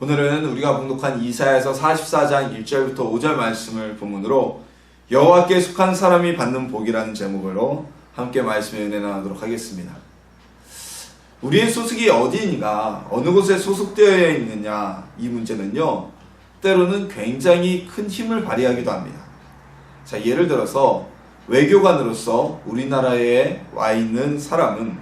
오늘은 우리가 봉독한 이사야서 44장 1절부터 5절 말씀을 본문으로 여호와께 속한 사람이 받는 복이라는 제목으로 함께 말씀을 은혜 나누도록 하겠습니다. 우리의 소속이 어디인가, 어느 곳에 소속되어 있느냐 이 문제는요. 때로는 굉장히 큰 힘을 발휘하기도 합니다. 자, 예를 들어서 외교관으로서 우리나라에 와 있는 사람은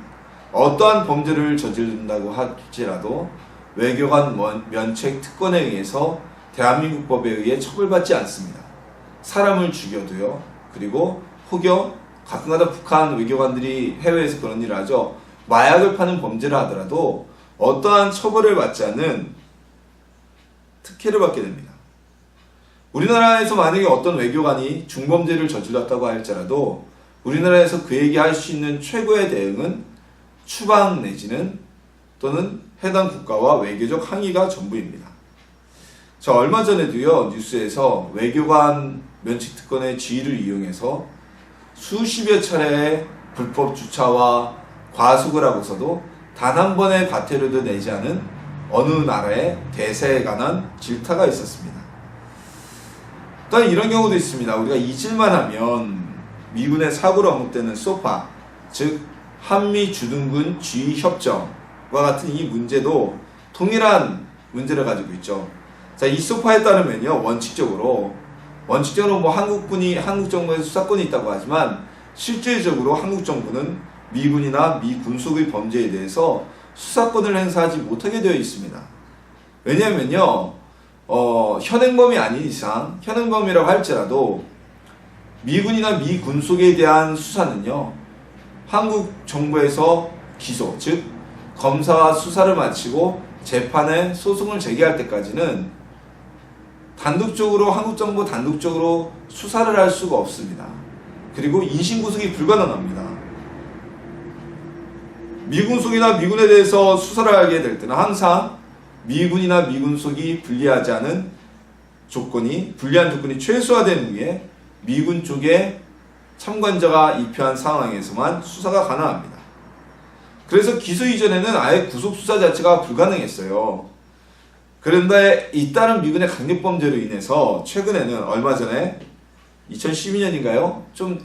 어떠한 범죄를 저지른다고 할지라도 외교관 면- 면책 특권에 의해서 대한민국 법에 의해 처벌받지 않습니다. 사람을 죽여도요. 그리고 혹여 가끔가다 북한 외교관들이 해외에서 그런 일을 하죠. 마약을 파는 범죄를 하더라도 어떠한 처벌을 받지 않는 특혜를 받게 됩니다. 우리나라에서 만약에 어떤 외교관이 중범죄를 저질렀다고 할지라도 우리나라에서 그에게 할 수 있는 최고의 대응은 추방 내지는 또는 해당 국가와 외교적 항의가 전부입니다. 저 얼마 전에도요 뉴스에서 외교관 면책 특권의 지위를 이용해서 수십여 차례 불법 주차와 과속을 하고서도 단 한 번의 과태료도 내지 않은 어느 나라의 대세에 관한 질타가 있었습니다. 또한 이런 경우도 있습니다. 우리가 잊을만 하면 미군의 사고로 언급되는 소파, 즉 한미 주둔군 지휘 협정과 같은 이 문제도 동일한 문제를 가지고 있죠. 자, 이 소파에 따르면요, 원칙적으로 원칙적으로 뭐 한국군이 한국 정부에서 수사권이 있다고 하지만 실질적으로 한국 정부는 미군이나 미 군 속의 범죄에 대해서 수사권을 행사하지 못하게 되어 있습니다. 왜냐하면요, 어, 현행범이 아닌 이상 현행범이라고 할지라도 미군이나 미 군 속에 대한 수사는요, 한국 정부에서 기소, 즉 검사와 수사를 마치고 재판에 소송을 제기할 때까지는 단독적으로 한국 정부 단독적으로 수사를 할 수가 없습니다. 그리고 인신 구속이 불가능합니다. 미군 속이나 미군에 대해서 수사를 하게 될 때는 항상 미군이나 미군 속이 불리하지 않은 조건이 불리한 조건이 최소화된 후에 미군 쪽에 참관자가 입회한 상황에서만 수사가 가능합니다. 그래서 기소 이전에는 아예 구속 수사 자체가 불가능했어요. 그런데 잇따른 미군의 강력범죄로 인해서 최근에는 얼마 전에 2012년인가요? 좀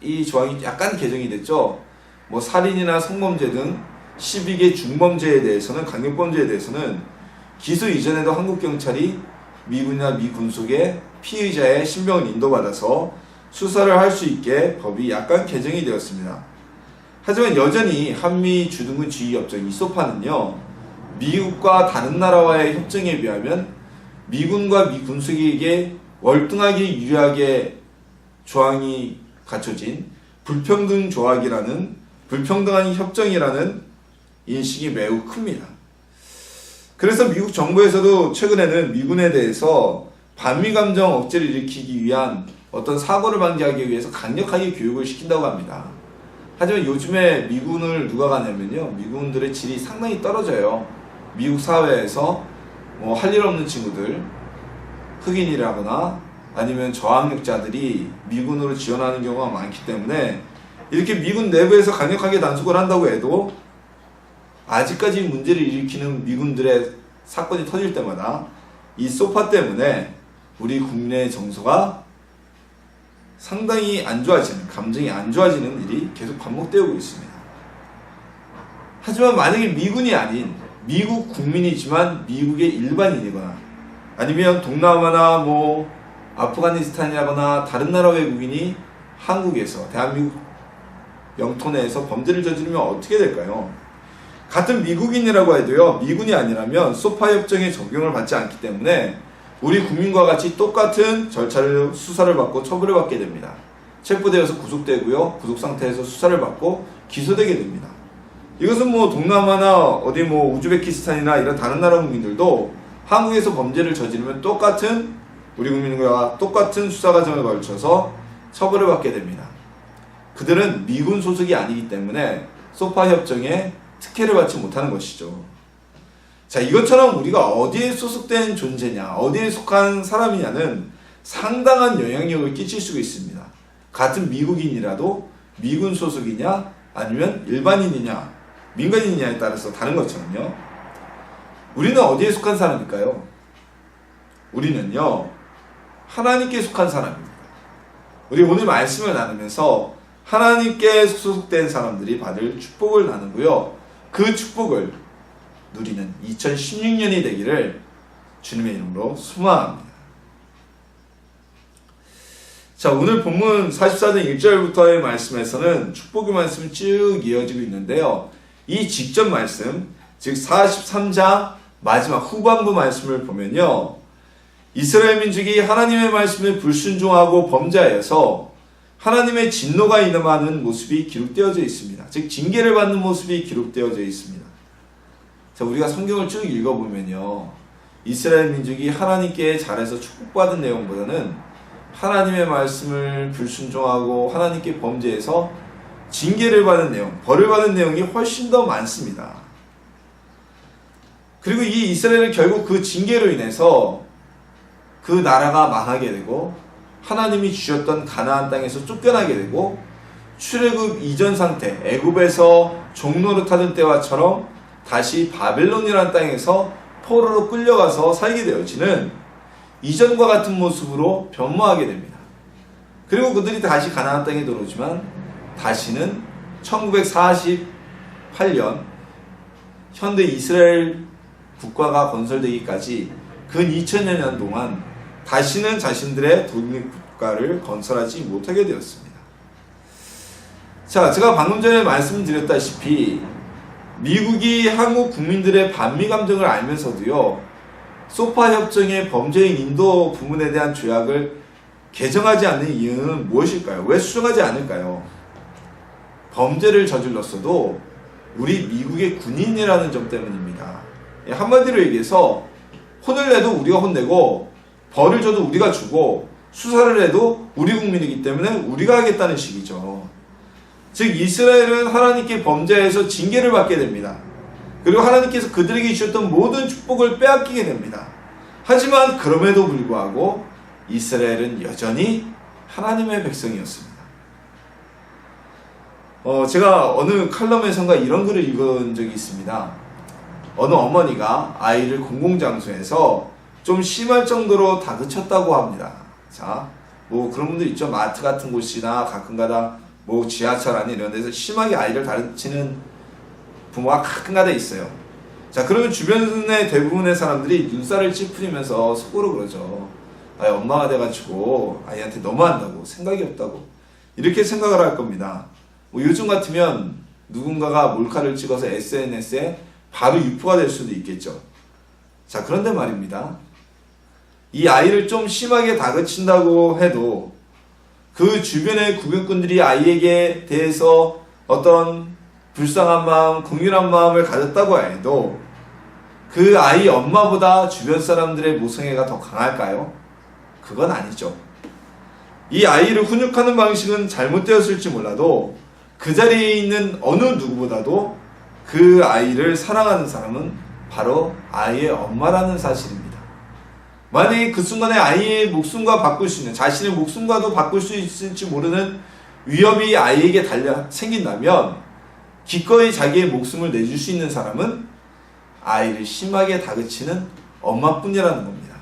이 조항이 약간 개정이 됐죠. 뭐 살인이나 성범죄 등 12개 중범죄에 대해서는 강력범죄에 대해서는 기소 이전에도 한국 경찰이 미군이나 미군 속에 피의자의 신병을 인도받아서 수사를 할 수 있게 법이 약간 개정이 되었습니다. 하지만 여전히 한미 주둔군 지휘 협정 이 소파는요 미국과 다른 나라와의 협정에 비하면 미군과 미 군속에게 월등하게 유리하게 조항이 갖춰진 불평등 조약이라는 불평등한 협정이라는 인식이 매우 큽니다. 그래서 미국 정부에서도 최근에는 미군에 대해서 반미 감정 억제를 일으키기 위한 어떤 사고를 방지하기 위해서 강력하게 교육을 시킨다고 합니다. 하지만 요즘에 미군을 누가 가냐면요. 미군들의 질이 상당히 떨어져요. 미국 사회에서 뭐 할 일 없는 친구들, 흑인이라거나 아니면 저항력자들이 미군으로 지원하는 경우가 많기 때문에 이렇게 미군 내부에서 강력하게 단속을 한다고 해도 아직까지 문제를 일으키는 미군들의 사건이 터질 때마다 이 소파 때문에 우리 국민의 정서가 상당히 안 좋아지는, 감정이 안 좋아지는 일이 계속 반복되고 있습니다. 하지만 만약에 미군이 아닌 미국 국민이지만 미국의 일반인이거나 아니면 동남아나 뭐 아프가니스탄이라거나 다른 나라 외국인이 한국에서 대한민국 영토 내에서 범죄를 저지르면 어떻게 될까요? 같은 미국인이라고 해도요, 미군이 아니라면 소파 협정에 적용을 받지 않기 때문에 우리 국민과 같이 똑같은 절차를 수사를 받고 처벌을 받게 됩니다. 체포되어서 구속되고요, 구속 상태에서 수사를 받고 기소되게 됩니다. 이것은 뭐 동남아나 어디 뭐 우즈베키스탄이나 이런 다른 나라 국민들도 한국에서 범죄를 저지르면 똑같은 우리 국민과 똑같은 수사 과정을 걸쳐서 처벌을 받게 됩니다. 그들은 미군 소속이 아니기 때문에 소파 협정에 특혜를 받지 못하는 것이죠. 자, 이것처럼 우리가 어디에 소속된 존재냐, 어디에 속한 사람이냐는 상당한 영향력을 끼칠 수가 있습니다. 같은 미국인이라도 미군 소속이냐, 아니면 일반인이냐, 민간인이냐에 따라서 다른 것처럼요. 우리는 어디에 속한 사람일까요? 우리는요, 하나님께 속한 사람입니다. 우리 오늘 말씀을 나누면서 하나님께 소속된 사람들이 받을 축복을 나누고요. 그 축복을 누리는 2016년이 되기를 주님의 이름으로 소망합니다. 자, 오늘 본문 44장 1절부터의 말씀에서는 축복의 말씀이 쭉 이어지고 있는데요. 이 직접 말씀, 즉 43장 마지막 후반부 말씀을 보면요. 이스라엘 민족이 하나님의 말씀에 불순종하고 범죄하여서 하나님의 진노가 임하는 모습이 기록되어져 있습니다. 즉 징계를 받는 모습이 기록되어져 있습니다. 자, 우리가 성경을 쭉 읽어보면요. 이스라엘 민족이 하나님께 잘해서 축복받은 내용보다는 하나님의 말씀을 불순종하고 하나님께 범죄해서 징계를 받은 내용, 벌을 받은 내용이 훨씬 더 많습니다. 그리고 이 이스라엘은 결국 그 징계로 인해서 그 나라가 망하게 되고 하나님이 주셨던 가나안 땅에서 쫓겨나게 되고 출애굽 이전 상태, 애굽에서 종로를 타던 때와처럼 다시 바벨론이라는 땅에서 포로로 끌려가서 살게 되어지는 이전과 같은 모습으로 변모하게 됩니다. 그리고 그들이 다시 가나안 땅에 들어오지만 다시는 1948년 현대 이스라엘 국가가 건설되기까지 근 2000여 년 동안 다시는 자신들의 독립국가를 건설하지 못하게 되었습니다. 자, 제가 방금 전에 말씀드렸다시피 미국이 한국 국민들의 반미 감정을 알면서도요, 소파 협정의 범죄인 인도 부문에 대한 조약을 개정하지 않는 이유는 무엇일까요? 왜 수정하지 않을까요? 범죄를 저질렀어도 우리 미국의 군인이라는 점 때문입니다. 예, 한마디로 얘기해서 혼을 내도 우리가 혼내고 벌을 줘도 우리가 주고 수사를 해도 우리 국민이기 때문에 우리가 하겠다는 식이죠. 즉 이스라엘은 하나님께 범죄해서 징계를 받게 됩니다. 그리고 하나님께서 그들에게 주셨던 모든 축복을 빼앗기게 됩니다. 하지만 그럼에도 불구하고 이스라엘은 여전히 하나님의 백성이었습니다. 어, 제가 어느 칼럼에선가 이런 글을 읽은 적이 있습니다. 어느 어머니가 아이를 공공장소에서 좀 심할 정도로 다그쳤다고 합니다. 자, 뭐 그런 분들 있죠. 마트 같은 곳이나 가끔가다 뭐 지하철 안에 이런 데서 심하게 아이를 다루치는 부모가 가끔가다 있어요. 자, 그러면 주변의 대부분의 사람들이 눈살을 찌푸리면서 속으로 그러죠. 아, 엄마가 돼가지고 아이한테 너무한다고 생각이 없다고 이렇게 생각을 할 겁니다. 뭐 요즘 같으면 누군가가 몰카를 찍어서 SNS에 바로 유포가 될 수도 있겠죠. 자, 그런데 말입니다. 이 아이를 좀 심하게 다그친다고 해도 그 주변의 구경꾼들이 아이에게 대해서 어떤 불쌍한 마음, 궁휼한 마음을 가졌다고 해도 그 아이 엄마보다 주변 사람들의 모성애가 더 강할까요? 그건 아니죠. 이 아이를 훈육하는 방식은 잘못되었을지 몰라도 그 자리에 있는 어느 누구보다도 그 아이를 사랑하는 사람은 바로 아이의 엄마라는 사실입니다. 만약에 그 순간에 아이의 목숨과 바꿀 수 있는 자신의 목숨과도 바꿀 수 있을지 모르는 위협이 아이에게 달려 생긴다면 기꺼이 자기의 목숨을 내줄 수 있는 사람은 아이를 심하게 다그치는 엄마뿐이라는 겁니다.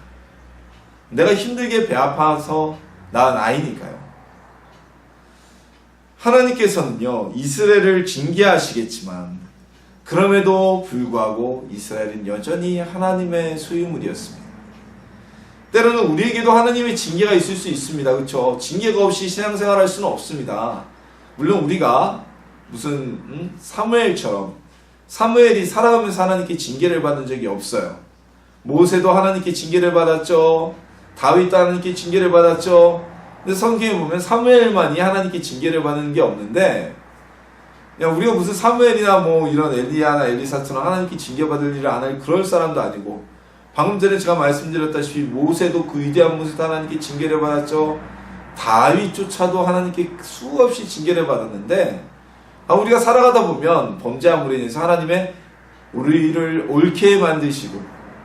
내가 힘들게 배 아파서 낳은 아이니까요. 하나님께서는요, 이스라엘을 징계하시겠지만, 그럼에도 불구하고 이스라엘은 여전히 하나님의 소유물이었습니다. 때로는 우리에게도 하나님의 징계가 있을 수 있습니다. 그렇죠? 징계가 없이 신앙생활할 수는 없습니다. 물론 우리가 무슨 음? 사무엘처럼 사무엘이 살아가면서 하나님께 징계를 받은 적이 없어요. 모세도 하나님께 징계를 받았죠. 다윗도 하나님께 징계를 받았죠. 근데 성경에 보면 사무엘만이 하나님께 징계를 받는 게 없는데 야, 우리가 무슨 사무엘이나 뭐 이런 엘리야나 엘리사처럼 하나님께 징계받을 일을 안 할 그럴 사람도 아니고 방금 전에 제가 말씀드렸다시피 모세도 그 위대한 모세도 하나님께 징계를 받았죠. 다윗조차도 하나님께 수없이 징계를 받았는데 아, 우리가 살아가다 보면 범죄함으로 인해서 하나님의 우리를 옳게 만드시고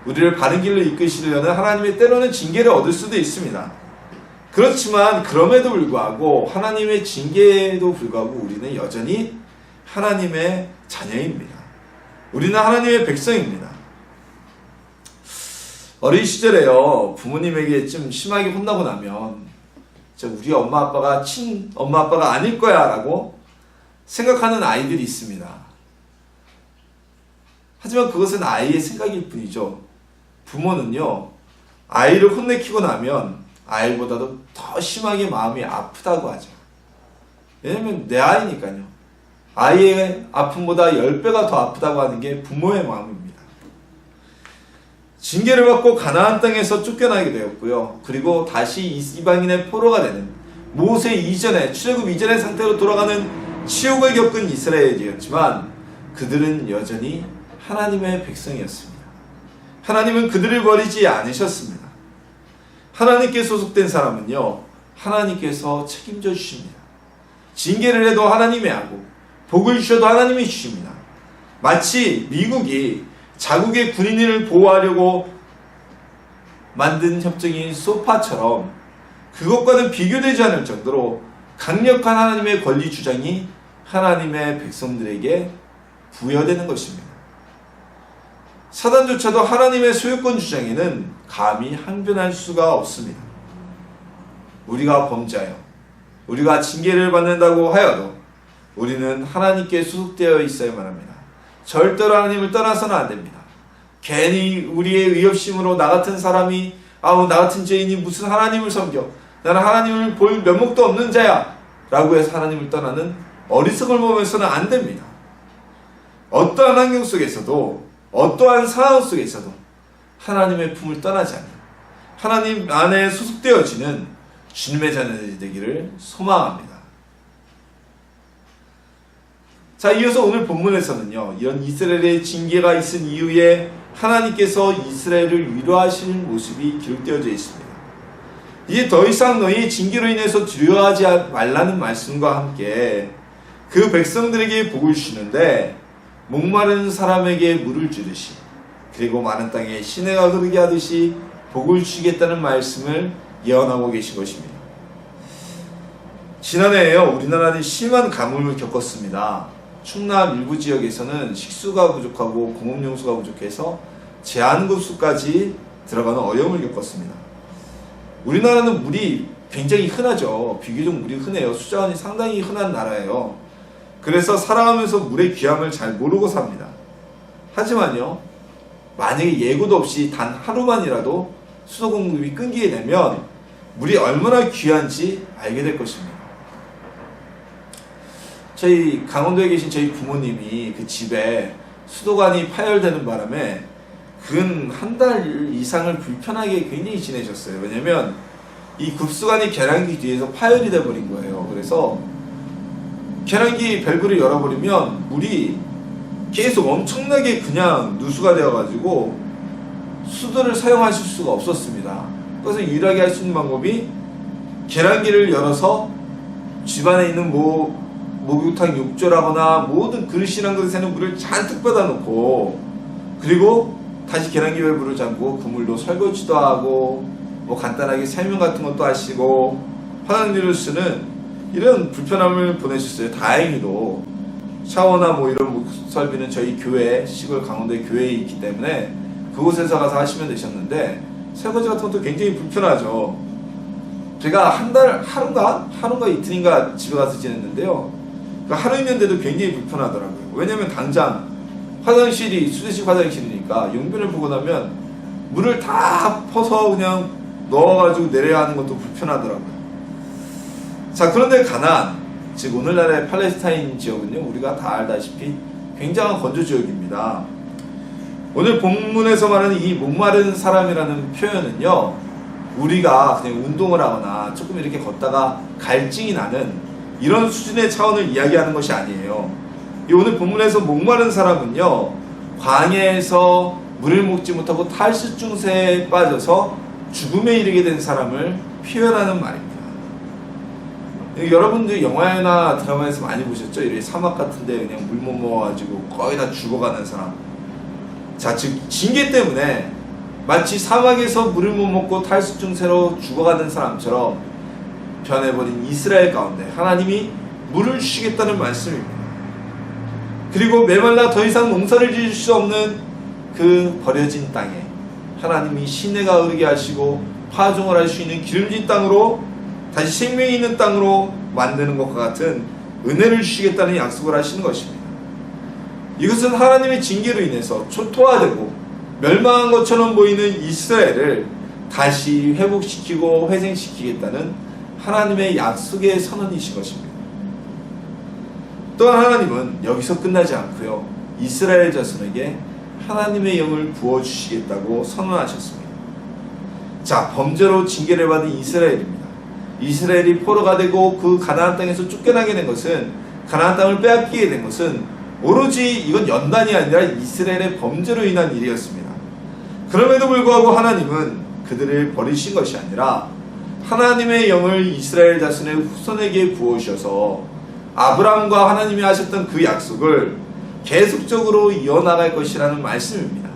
우리를 바른 길로 이끄시려는 하나님의 때로는 징계를 얻을 수도 있습니다. 그렇지만 그럼에도 불구하고 하나님의 징계에도 불구하고 우리는 여전히 하나님의 자녀입니다. 우리는 하나님의 백성입니다. 어린 시절에요 부모님에게 좀 심하게 혼나고 나면 저 우리 엄마 아빠가 친 엄마 아빠가 아닐 거야라고 생각하는 아이들이 있습니다. 하지만 그것은 아이의 생각일 뿐이죠. 부모는요 아이를 혼내키고 나면 아이보다도 더 심하게 마음이 아프다고 하죠. 왜냐면 내 아이니까요. 아이의 아픔보다 10배가 더 아프다고 하는 게 부모의 마음입니다. 징계를 받고 가나안 땅에서 쫓겨나게 되었고요. 그리고 다시 이방인의 포로가 되는 모세 이전에 출애굽 이전의 상태로 돌아가는 치욕을 겪은 이스라엘이었지만 그들은 여전히 하나님의 백성이었습니다. 하나님은 그들을 버리지 않으셨습니다. 하나님께 소속된 사람은요, 하나님께서 책임져 주십니다. 징계를 해도 하나님이 하고, 복을 주셔도 하나님이 주십니다. 마치 미국이 자국의 군인을 보호하려고 만든 협정인 소파처럼 그것과는 비교되지 않을 정도로 강력한 하나님의 권리 주장이 하나님의 백성들에게 부여되는 것입니다. 사단조차도 하나님의 소유권 주장에는 감히 항변할 수가 없습니다. 우리가 범죄하여 우리가 징계를 받는다고 하여도 우리는 하나님께 소속되어 있어야만 합니다. 절대로 하나님을 떠나서는 안 됩니다. 괜히 우리의 의협심으로 나 같은 사람이 아우 나 같은 죄인이 무슨 하나님을 섬겨 나는 하나님을 볼 면목도 없는 자야 라고 해서 하나님을 떠나는 어리석을 보면서는 안 됩니다. 어떠한 환경 속에서도 어떠한 상황 속에서도 하나님의 품을 떠나지 않는 하나님 안에 소속되어지는 주님의 자녀들이 되기를 소망합니다. 자, 이어서 오늘 본문에서는요, 이런 이스라엘의 징계가 있은 이후에 하나님께서 이스라엘을 위로하시는 모습이 기록되어져 있습니다. 이제 더 이상 너희 징계로 인해서 두려워하지 말라는 말씀과 함께 그 백성들에게 복을 주시는데 목마른 사람에게 물을 주듯이 그리고 많은 땅에 시내가 흐르게 하듯이 복을 주시겠다는 말씀을 예언하고 계신 것입니다. 지난해에요 우리나라는 심한 가뭄을 겪었습니다. 충남 일부 지역에서는 식수가 부족하고 공업용수가 부족해서 제한급수까지 들어가는 어려움을 겪었습니다. 우리나라는 물이 굉장히 흔하죠. 비교적 물이 흔해요. 수자원이 상당히 흔한 나라예요. 그래서 살아가면서 물의 귀함을 잘 모르고 삽니다. 하지만요, 만약에 예고도 없이 단 하루만이라도 수도 공급이 끊기게 되면 물이 얼마나 귀한지 알게 될 것입니다. 저희 강원도에 계신 저희 부모님이 그 집에 수도관이 파열되는 바람에 근 한 달 이상을 불편하게 굉장히 지내셨어요. 왜냐면 이 급수관이 계량기 뒤에서 파열이 돼버린 거예요. 그래서 계량기 밸브를 열어버리면 물이 계속 엄청나게 그냥 누수가 되어가지고 수도를 사용하실 수가 없었습니다. 그래서 유일하게 할 수 있는 방법이 계량기를 열어서 집안에 있는 뭐 목욕탕 욕조라거나 모든 그릇이랑 그릇에는 물을 잔뜩 받아 놓고 그리고 다시 계량기 밸브를 잠고 그 물로 설거지도 하고 뭐 간단하게 세면 같은 것도 하시고 화장실을 쓰는 이런 불편함을 보내셨어요. 다행히도 샤워나 뭐 이런 설비는 저희 교회 시골 강원도의 교회에 있기 때문에 그곳에서 가서 하시면 되셨는데 설거지 같은 것도 굉장히 불편하죠. 제가 한 달 하루인가 하루인가 이틀인가 집에 가서 지냈는데요. 그 하루인데도 굉장히 불편하더라고요. 왜냐면 당장 화장실이 수제식 화장실이니까 용변을 보고 나면 물을 다 퍼서 그냥 넣어가지고 내려야 하는 것도 불편하더라고요. 자, 그런데 가난, 즉 오늘날의 팔레스타인 지역은요, 우리가 다 알다시피 굉장한 건조 지역입니다. 오늘 본문에서 말하는 이 목마른 사람이라는 표현은요, 우리가 그냥 운동을 하거나 조금 이렇게 걷다가 갈증이 나는 이런 수준의 차원을 이야기하는 것이 아니에요. 이 오늘 본문에서 목마른 사람은요, 광야에서 물을 먹지 못하고 탈수 증세에 빠져서 죽음에 이르게 된 사람을 표현하는 말입니다. 여러분들 영화나 드라마에서 많이 보셨죠? 이렇게 사막 같은데 그냥 물 못 먹어가지고 거의 다 죽어가는 사람. 자, 즉 징계 때문에 마치 사막에서 물을 못 먹고 탈수 증세로 죽어가는 사람처럼 변해버린 이스라엘 가운데 하나님이 물을 주시겠다는 말씀입니다. 그리고 메말라 더 이상 농사를 지을 수 없는 그 버려진 땅에 하나님이 시내가 흐르게 하시고 파종을 할 수 있는 기름진 땅으로 다시 생명이 있는 땅으로 만드는 것과 같은 은혜를 주시겠다는 약속을 하시는 것입니다. 이것은 하나님의 징계로 인해서 초토화되고 멸망한 것처럼 보이는 이스라엘을 다시 회복시키고 회생시키겠다는 하나님의 약속의 선언이신 것입니다. 또한 하나님은 여기서 끝나지 않고요. 이스라엘 자손에게 하나님의 영을 부어주시겠다고 선언하셨습니다. 자, 범죄로 징계를 받은 이스라엘입니다. 이스라엘이 포로가 되고 그 가나안 땅에서 쫓겨나게 된 것은 가나안 땅을 빼앗기게 된 것은 오로지 이건 연단이 아니라 이스라엘의 범죄로 인한 일이었습니다. 그럼에도 불구하고 하나님은 그들을 버리신 것이 아니라 하나님의 영을 이스라엘 자손의 후손에게 부어주셔서 아브라함과 하나님이 하셨던 그 약속을 계속적으로 이어나갈 것이라는 말씀입니다.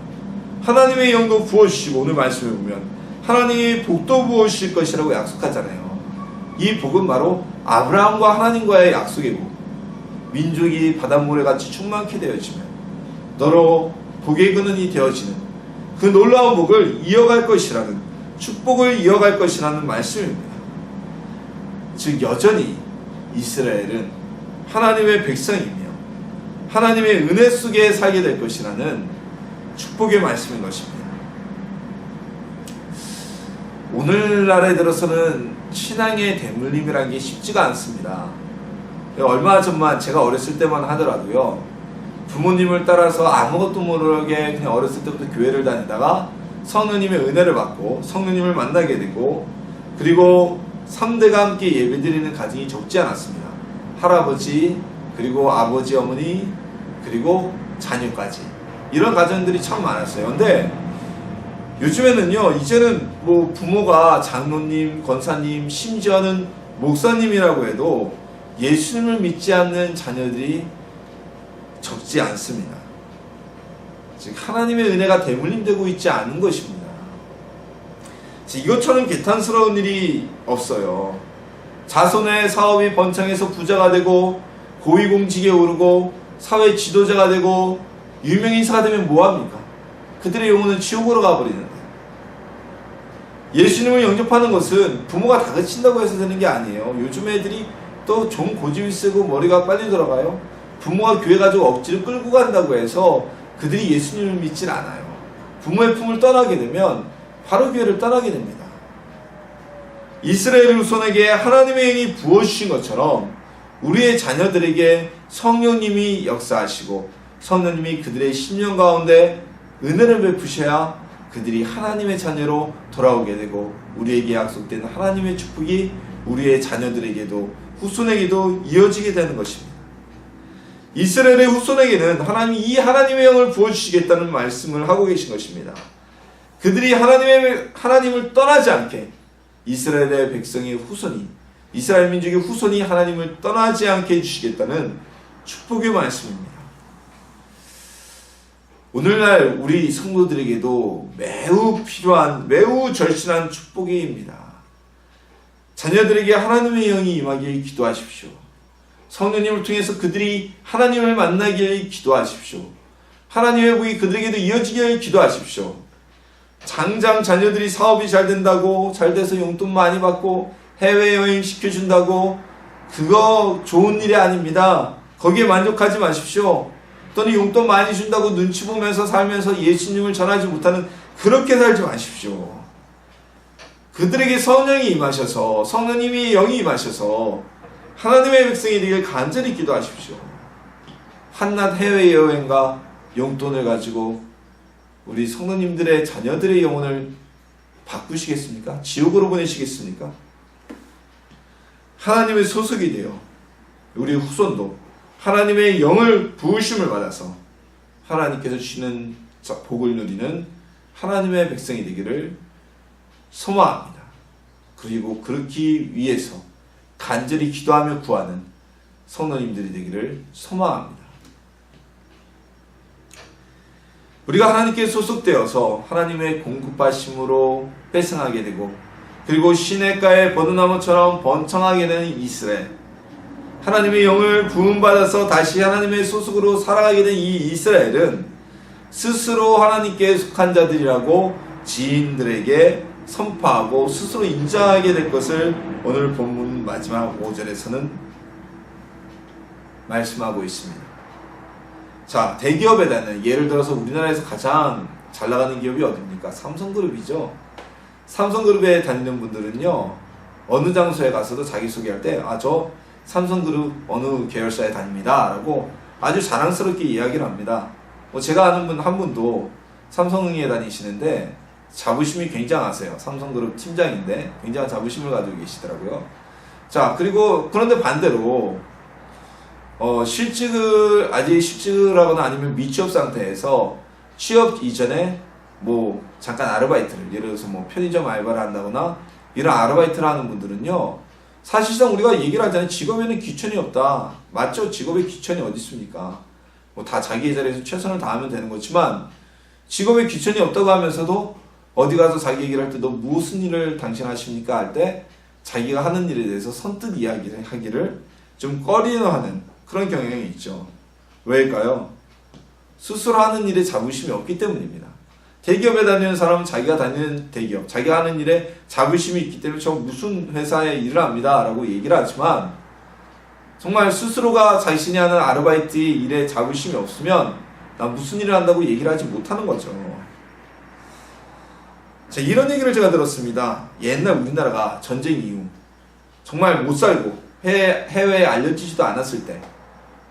하나님의 영도 부어주시고 오늘 말씀에 보면 하나님이 복도 부어주실 것이라고 약속하잖아요. 이 복은 바로 아브라함과 하나님과의 약속이고 민족이 바닷모래같이 충만케 되어지면 너로 복의 근원이 되어지는 그 놀라운 복을 이어갈 것이라는 축복을 이어갈 것이라는 말씀입니다. 즉 여전히 이스라엘은 하나님의 백성이며 하나님의 은혜 속에 살게 될 것이라는 축복의 말씀인 것입니다. 오늘날에 들어서는 신앙의 대물림이라는 게 쉽지가 않습니다. 얼마 전만 제가 어렸을 때만 하더라도요. 부모님을 따라서 아무것도 모르게 그냥 어렸을 때부터 교회를 다니다가 성령님의 은혜를 받고 성령님을 만나게 되고 그리고 3대가 함께 예배드리는 가정이 적지 않았습니다. 할아버지 그리고 아버지 어머니 그리고 자녀까지 이런 가정들이 참 많았어요. 근데 요즘에는요 이제는 뭐 부모가 장로님, 권사님, 심지어는 목사님이라고 해도 예수님을 믿지 않는 자녀들이 적지 않습니다. 즉 하나님의 은혜가 대물림되고 있지 않은 것입니다. 이것처럼 개탄스러운 일이 없어요. 자손의 사업이 번창해서 부자가 되고 고위공직에 오르고 사회 지도자가 되고 유명인사가 되면 뭐합니까? 그들의 영혼은 지옥으로 가버리는데 예수님을 영접하는 것은 부모가 다그친다고 해서 되는 게 아니에요. 요즘 애들이 또좀 고집이 쓰고 머리가 빨리 돌아가요. 부모가 교회 가지고 억지로 끌고 간다고 해서 그들이 예수님을 믿질 않아요. 부모의 품을 떠나게 되면 바로 교회를 떠나게 됩니다. 이스라엘 후손에게 하나님의 영이 부어주신 것처럼 우리의 자녀들에게 성령님이 역사하시고 성령님이 그들의 심령 가운데 은혜를 베푸셔야 그들이 하나님의 자녀로 돌아오게 되고 우리에게 약속된 하나님의 축복이 우리의 자녀들에게도 후손에게도 이어지게 되는 것입니다. 이스라엘의 후손에게는 하나님이 이 하나님의 영을 부어 주시겠다는 말씀을 하고 계신 것입니다. 그들이 하나님의, 하나님을 떠나지 않게 이스라엘의 백성의 후손이, 이스라엘 민족의 후손이 하나님을 떠나지 않게 해 주시겠다는 축복의 말씀입니다. 오늘날 우리 성도들에게도 매우 필요한, 매우 절실한 축복입니다. 자녀들에게 하나님의 영이 임하길 기도하십시오. 성령님을 통해서 그들이 하나님을 만나길 기도하십시오. 하나님의 복이 그들에게도 이어지길 기도하십시오. 장장 자녀들이 사업이 잘 된다고 잘 돼서 용돈 많이 받고 해외여행 시켜준다고 그거 좋은 일이 아닙니다. 거기에 만족하지 마십시오. 또는 용돈 많이 준다고 눈치 보면서 살면서 예수님을 전하지 못하는 그렇게 살지 마십시오. 그들에게 성령이 임하셔서 성령님이 영이 임하셔서 하나님의 백성이 되길 간절히 기도하십시오. 한낱 해외여행과 용돈을 가지고 우리 성도님들의 자녀들의 영혼을 바꾸시겠습니까? 지옥으로 보내시겠습니까? 하나님의 소속이 되어 우리 후손도 하나님의 영을 부으심을 받아서 하나님께서 주시는 복을 누리는 하나님의 백성이 되기를 소망합니다. 그리고 그렇기 위해서 간절히 기도하며 구하는 성도님들이 되기를 소망합니다. 우리가 하나님께 소속되어서 하나님의 공급하심으로 회생하게 되고 그리고 시냇가의 버드나무처럼 번창하게 되는 이스라엘 하나님의 영을 부음받아서 다시 하나님의 소속으로 살아가게 된 이 이스라엘은 스스로 하나님께 속한 자들이라고 지인들에게 선포하고 스스로 인정하게 될 것을 오늘 본문 마지막 5절에서는 말씀하고 있습니다. 자, 대기업에 대한 예를 들어서 우리나라에서 가장 잘 나가는 기업이 어디입니까? 삼성그룹이죠. 삼성그룹에 다니는 분들은요, 어느 장소에 가서도 자기소개할 때, 아, 저 삼성그룹 어느 계열사에 다닙니다. 라고 아주 자랑스럽게 이야기를 합니다. 뭐 제가 아는 분 한 분도 삼성에 다니시는데 자부심이 굉장하세요. 삼성그룹 팀장인데 굉장한 자부심을 가지고 계시더라고요. 자, 그리고 그런데 반대로 어, 실직을 아직 실직을 하거나 아니면 미취업 상태에서 취업 이전에 뭐 잠깐 아르바이트를 예를 들어서 뭐 편의점 알바를 한다거나 이런 아르바이트를 하는 분들은요 사실상 우리가 얘기를 하잖아요. 직업에는 귀천이 없다. 맞죠? 직업에 귀천이 어디 있습니까? 뭐 다 자기의 자리에서 최선을 다하면 되는 거지만 직업에 귀천이 없다고 하면서도 어디 가서 자기 얘기를 할 때 너 무슨 일을 당신 하십니까? 할 때 자기가 하는 일에 대해서 선뜻 이야기를 하기를 좀 꺼리는 그런 경향이 있죠. 왜일까요? 스스로 하는 일에 자부심이 없기 때문입니다. 대기업에 다니는 사람은 자기가 다니는 대기업, 자기가 하는 일에 자부심이 있기 때문에 저 무슨 회사에 일을 합니다. 라고 얘기를 하지만 정말 스스로가 자신이 하는 아르바이트 일에 자부심이 없으면 나 무슨 일을 한다고 얘기를 하지 못하는 거죠. 자, 이런 얘기를 제가 들었습니다. 옛날 우리나라가 전쟁 이후 정말 못 살고 해외, 해외에 알려지지도 않았을 때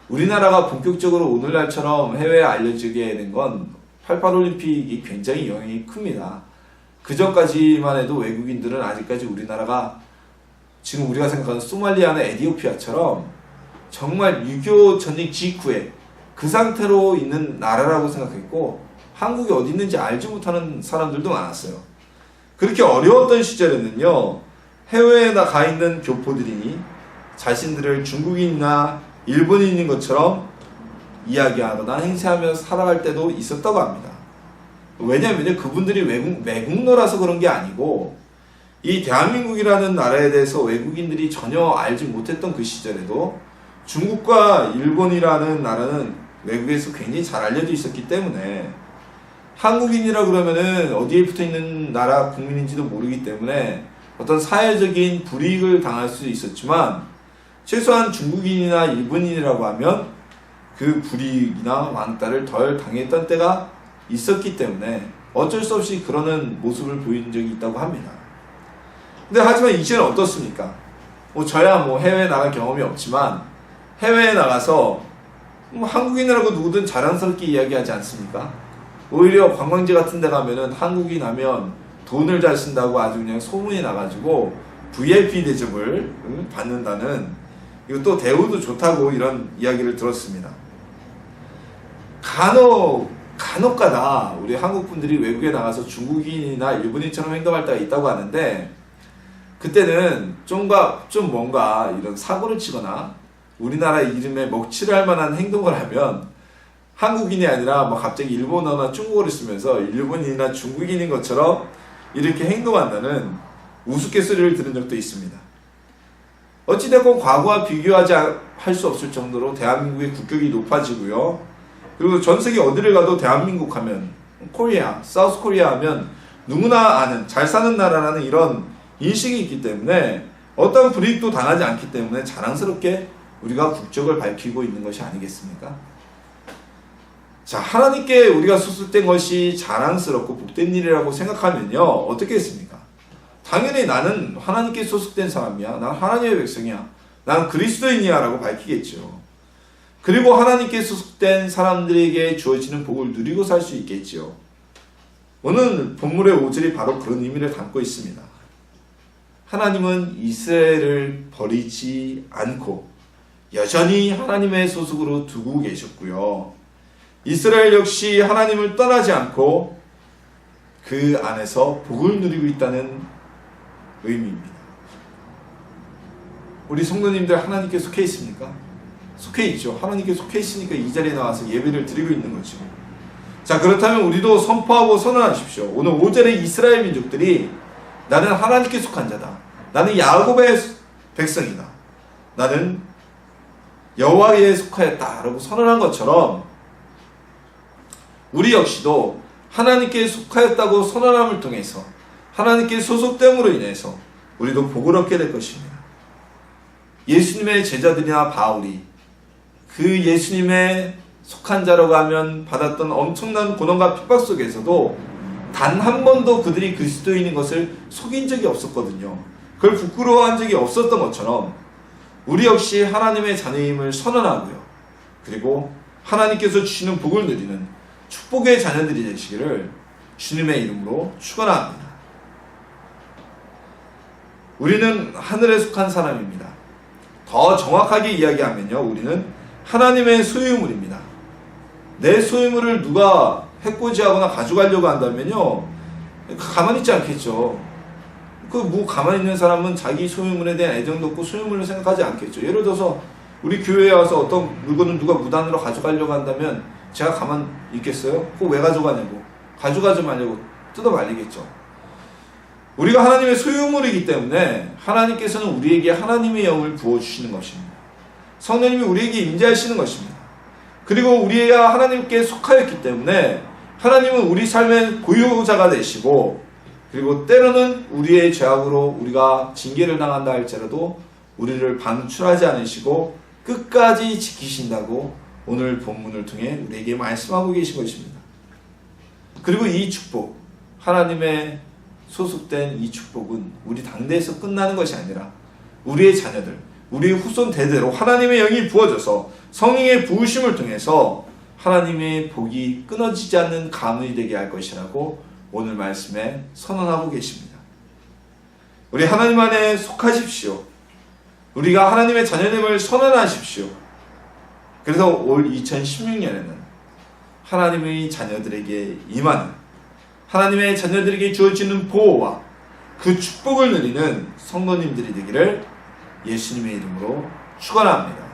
우리나라가 본격적으로 오늘날처럼 해외에 알려지게 된 건 88올림픽이 굉장히 영향이 큽니다. 그 전까지만 해도 외국인들은 아직까지 우리나라가 지금 우리가 생각하는 소말리아나 에디오피아처럼 정말 6.25 전쟁 직후에 그 상태로 있는 나라라고 생각했고 한국이 어디 있는지 알지 못하는 사람들도 많았어요. 그렇게 어려웠던 시절에는요, 해외에 나가 있는 교포들이 자신들을 중국인이나 일본인인 것처럼 이야기하거나 행세하며 살아갈 때도 있었다고 합니다. 왜냐하면 그분들이 외국, 외국노라서 그런 게 아니고 이 대한민국이라는 나라에 대해서 외국인들이 전혀 알지 못했던 그 시절에도 중국과 일본이라는 나라는 외국에서 굉장히 잘 알려져 있었기 때문에 한국인이라 그러면은 어디에 붙어 있는 나라 국민인지도 모르기 때문에 어떤 사회적인 불이익을 당할 수 있었지만 최소한 중국인이나 일본인이라고 하면 그 불이익이나 왕따를 덜 당했던 때가 있었기 때문에 어쩔 수 없이 그러는 모습을 보인 적이 있다고 합니다. 근데 하지만 이제는 어떻습니까? 뭐 저야 뭐 해외에 나갈 경험이 없지만 해외에 나가서 뭐 한국인이라고 누구든 자랑스럽게 이야기하지 않습니까? 오히려 관광지 같은 데 가면은 한국인 하면 돈을 잘 쓴다고 아주 그냥 소문이 나가지고 VIP 대접을 응, 받는다는 또 대우도 좋다고 이런 이야기를 들었습니다. 간혹 간혹가다 우리 한국 분들이 외국에 나가서 중국인이나 일본인처럼 행동할 때가 있다고 하는데 그때는 좀가 좀 뭔가 이런 사고를 치거나 우리나라 이름에 먹칠을 할 만한 행동을 하면 한국인이 아니라 뭐 갑자기 일본어나 중국어를 쓰면서 일본인이나 중국인인 것처럼 이렇게 행동한다는 우스갯소리를 들은 적도 있습니다. 어찌됐건 과거와 비교하지 할 수 없을 정도로 대한민국의 국격이 높아지고요. 그리고 전 세계 어디를 가도 대한민국 하면 코리아, 사우스 코리아 하면 누구나 아는 잘 사는 나라라는 이런 인식이 있기 때문에 어떤 불이익도 당하지 않기 때문에 자랑스럽게 우리가 국적을 밝히고 있는 것이 아니겠습니까? 자, 하나님께 우리가 수술된 것이 자랑스럽고 복된 일이라고 생각하면요, 어떻게 했습니까? 당연히 나는 하나님께 소속된 사람이야. 난 하나님의 백성이야. 난 그리스도인이야. 라고 밝히겠죠. 그리고 하나님께 소속된 사람들에게 주어지는 복을 누리고 살 수 있겠죠. 오늘 본문의 5절이 바로 그런 의미를 담고 있습니다. 하나님은 이스라엘을 버리지 않고 여전히 하나님의 소속으로 두고 계셨고요. 이스라엘 역시 하나님을 떠나지 않고 그 안에서 복을 누리고 있다는 의미입니다. 우리 성도님들 하나님께 속해 있습니까? 속해 있죠. 하나님께 속해 있으니까 이 자리에 나와서 예배를 드리고 있는 거죠. 자, 그렇다면 우리도 선포하고 선언하십시오. 오늘 5절의 이스라엘 민족들이 나는 하나님께 속한 자다. 나는 야곱의 백성이다. 나는 여호와에 속하였다라고 선언한 것처럼 우리 역시도 하나님께 속하였다고 선언함을 통해서 하나님께 소속됨으로 인해서 우리도 복을 얻게 될 것입니다. 예수님의 제자들이나 바울이 그 예수님의 속한 자라고 하면 받았던 엄청난 고난과 핍박 속에서도 단 한 번도 그들이 그리스도인인 것을 속인 적이 없었거든요. 그걸 부끄러워한 적이 없었던 것처럼 우리 역시 하나님의 자녀임을 선언하고요. 그리고 하나님께서 주시는 복을 누리는 축복의 자녀들이 되시기를 주님의 이름으로 축원합니다. 우리는 하늘에 속한 사람입니다. 더 정확하게 이야기하면요, 우리는 하나님의 소유물입니다. 내 소유물을 누가 해코지하거나 가져가려고 한다면요, 가만히 있지 않겠죠. 그 뭐 가만히 있는 사람은 자기 소유물에 대한 애정도 없고 소유물을 생각하지 않겠죠. 예를 들어서 우리 교회에 와서 어떤 물건을 누가 무단으로 가져가려고 한다면 제가 가만 있겠어요? 그거 왜 가져가냐고 가져가지 말려고 뜯어 말리겠죠. 우리가 하나님의 소유물이기 때문에 하나님께서는 우리에게 하나님의 영을 부어 주시는 것입니다. 성령님이 우리에게 임재하시는 것입니다. 그리고 우리가 하나님께 속하였기 때문에 하나님은 우리 삶의 보유자가 되시고 그리고 때로는 우리의 죄악으로 우리가 징계를 당한다 할지라도 우리를 방출하지 않으시고 끝까지 지키신다고 오늘 본문을 통해 우리에게 말씀하고 계신 것입니다. 그리고 이 축복, 하나님의 소속된 이 축복은 우리 당대에서 끝나는 것이 아니라 우리의 자녀들, 우리 후손 대대로 하나님의 영이 부어져서 성령의 부으심을 통해서 하나님의 복이 끊어지지 않는 가문이 되게 할 것이라고 오늘 말씀에 선언하고 계십니다. 우리 하나님 안에 속하십시오. 우리가 하나님의 자녀됨을 선언하십시오. 그래서 올 2016년에는 하나님의 자녀들에게 임하는 하나님의 자녀들에게 주어지는 보호와 그 축복을 누리는 성도님들이 되기를 예수님의 이름으로 축원합니다.